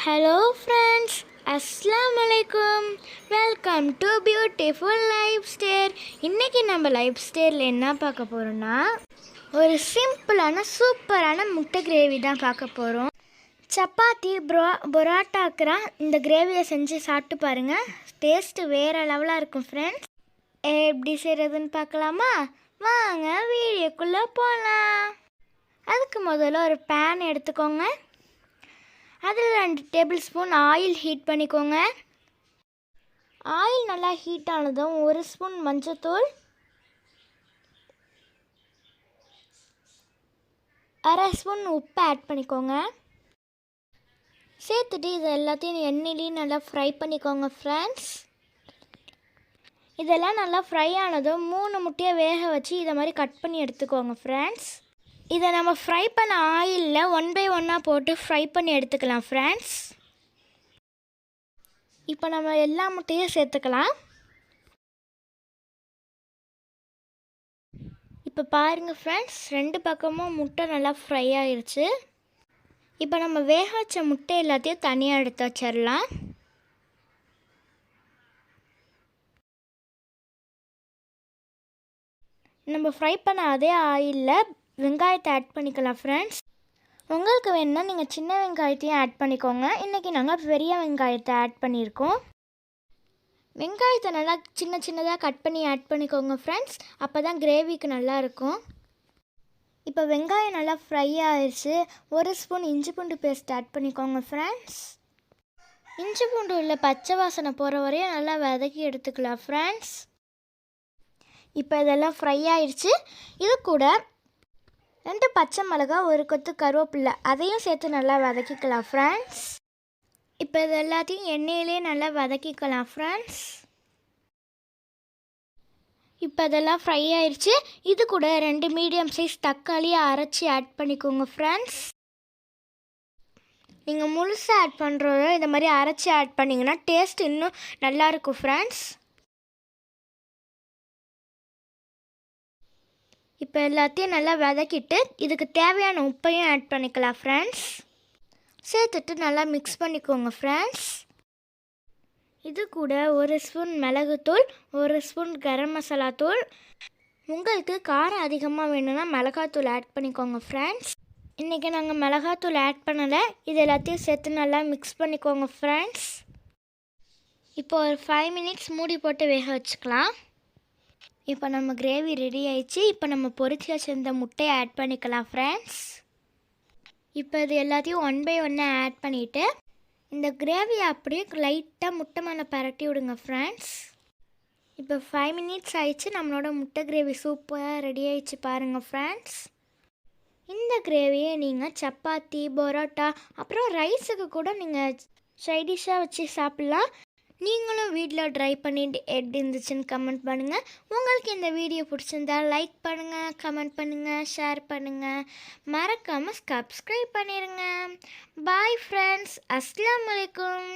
Hello friends அஸ்லாம் வலைக்கும் welcome to beautiful life stair இன்றைக்கி நம்ம லைஃப் ஸ்டேரில் என்ன பார்க்க போகிறோன்னா ஒரு சிம்பிளான சூப்பரான முட்டை கிரேவி தான் பார்க்க போகிறோம் சப்பாத்தி ப்ரோ பொராட்டாக்குறா இந்த கிரேவியை செஞ்சு சாப்பிட்டு பாருங்கள் டேஸ்ட்டு வேறு லெவலாக இருக்கும் ஃப்ரெண்ட்ஸ் எப்படி செய்கிறதுன்னு பார்க்கலாமா? வாங்க வீடியோக்குள்ளே போகலாம் அதுக்கு முதல்ல ஒரு பேன் எடுத்துக்கோங்க. அதில் ரெண்டு டேபிள் ஸ்பூன் ஆயில் ஹீட் பண்ணிக்கோங்க. ஆயில் நல்லா ஹீட் ஆனதும் ஒரு ஸ்பூன் மஞ்சத்தூள் அரை ஸ்பூன் உப்பு ஆட் பண்ணிக்கோங்க. சேர்த்துட்டு இது எல்லாத்தையும் எண்ணெயிலையும் நல்லா ஃப்ரை பண்ணிக்கோங்க ஃப்ரெண்ட்ஸ் இதெல்லாம் நல்லா ஃப்ரை ஆனதும் மூணு முட்டையை வேக வச்சு இதை மாதிரி கட் பண்ணி எடுத்துக்கோங்க ஃப்ரெண்ட்ஸ் இதை நம்ம ஃப்ரை பண்ண ஆயிலில் ஒன் பை ஒன்னாக போட்டு ஃப்ரை பண்ணி எடுத்துக்கலாம் ஃப்ரெண்ட்ஸ் இப்போ நம்ம எல்லா முட்டையும் சேர்த்துக்கலாம். இப்போ பாருங்கள் ஃப்ரெண்ட்ஸ் ரெண்டு பக்கமும் முட்டை நல்லா ஃப்ரை ஆகிருச்சு இப்போ நம்ம வேக வச்ச முட்டை எல்லாத்தையும் தனியாக எடுத்து வச்சிடலாம். நம்ம ஃப்ரை பண்ண அதே ஆயிலில் வெங்காயத்தை ஆட் பண்ணிக்கலாம் ஃப்ரெண்ட்ஸ் உங்களுக்கு வேணுன்னா நீங்கள் சின்ன வெங்காயத்தையும் ஆட் பண்ணிக்கோங்க. இன்றைக்கி நாங்கள் பெரிய வெங்காயத்தை ஆட் பண்ணியிருக்கோம். வெங்காயத்தை நல்லா சின்ன சின்னதாக கட் பண்ணி ஆட் பண்ணிக்கோங்க ஃப்ரெண்ட்ஸ் அப்போ தான் கிரேவிக்கு நல்லா இருக்கும். இப்போ வெங்காயம் நல்லா ஃப்ரை ஆயிடுச்சு ஒரு ஸ்பூன் இஞ்சி பூண்டு பேஸ்ட் ஆட் பண்ணிக்கோங்க ஃப்ரெண்ட்ஸ் இஞ்சி பூண்டு உள்ள பச்சை வாசனை போகிற வரையும் நல்லா வதக்கி எடுத்துக்கலாம் ஃப்ரெண்ட்ஸ் இப்போ இதெல்லாம் ஃப்ரை ஆயிடுச்சு இது கூட ரெண்டு பச்சை மிளகா ஒரு கொத்து கருவேப்பில்லை அதையும் சேர்த்து நல்லா வதக்கிக்கலாம் ஃப்ரெண்ட்ஸ் இப்போ இது எல்லாத்தையும் எண்ணெயிலே நல்லா வதக்கிக்கலாம் ஃப்ரெண்ட்ஸ் இப்போ அதெல்லாம் ஃப்ரை ஆயிடுச்சு இது கூட ரெண்டு மீடியம் சைஸ் தக்காளியை அரைச்சி ஆட் பண்ணிக்கோங்க ஃப்ரெண்ட்ஸ் நீங்கள் முழுசாக ஆட் பண்ணுறத இந்த மாதிரி அரைச்சி ஆட் பண்ணிங்கன்னா டேஸ்ட் இன்னும் நல்லாயிருக்கும் ஃப்ரெண்ட்ஸ் இப்போ எல்லாத்தையும் நல்லா வதக்கிட்டு இதுக்கு தேவையான உப்பையும் ஆட் பண்ணிக்கலாம் ஃப்ரெண்ட்ஸ் சேர்த்துட்டு நல்லா மிக்ஸ் பண்ணிக்கோங்க ஃப்ரெண்ட்ஸ் இது கூட ஒரு ஸ்பூன் மிளகுத்தூள் ஒரு ஸ்பூன் கரம் மசாலா தூள். உங்களுக்கு காரம் அதிகமாக வேணும்னா மிளகாத்தூள் ஆட் பண்ணிக்கோங்க ஃப்ரெண்ட்ஸ் இன்றைக்கி நாங்கள் மிளகாத்தூள் ஆட் பண்ணலை. இது எல்லாத்தையும் சேர்த்து நல்லா மிக்ஸ் பண்ணிக்கோங்க ஃப்ரெண்ட்ஸ் இப்போ ஒரு ஃபைவ் மினிட்ஸ் மூடி போட்டு வேக வச்சுக்கலாம். இப்போ நம்ம கிரேவி ரெடி ஆயிடுச்சு. இப்போ நம்ம பொறிச்சு வச்சிருந்த முட்டையை ஆட் பண்ணிக்கலாம் ஃப்ரெண்ட்ஸ் இப்போ இது எல்லாத்தையும் ஒன் பை ஒன்னாக ஆட் பண்ணிவிட்டு இந்த கிரேவியை அப்படியே லைட்டாக முட்டை மேலே பரட்டி விடுங்க ஃப்ரெண்ட்ஸ் இப்போ ஃபைவ் மினிட்ஸ் ஆயிடுச்சு. நம்மளோட முட்டை கிரேவி சூப்பராக ரெடி ஆயிடுச்சு பாருங்கள் ஃப்ரெண்ட்ஸ் இந்த கிரேவியை நீங்கள் சப்பாத்தி பரோட்டா அப்புறம் ரைஸுக்கு கூட நீங்கள் சைடிஷாக வச்சு சாப்பிட்லாம். நீங்களும் வீட்டில் ட்ரை பண்ணிட்டு எப்படி இருந்துச்சுன்னு கமெண்ட் பண்ணுங்கள் உங்களுக்கு இந்த வீடியோ பிடிச்சிருந்தா லைக் பண்ணுங்கள் கமெண்ட் பண்ணுங்கள் ஷேர் பண்ணுங்கள் மறக்காமல் சப்ஸ்கிரைப் பண்ணிடுங்க பாய் ஃப்ரெண்ட்ஸ் அஸ்லாம் வலைக்கும்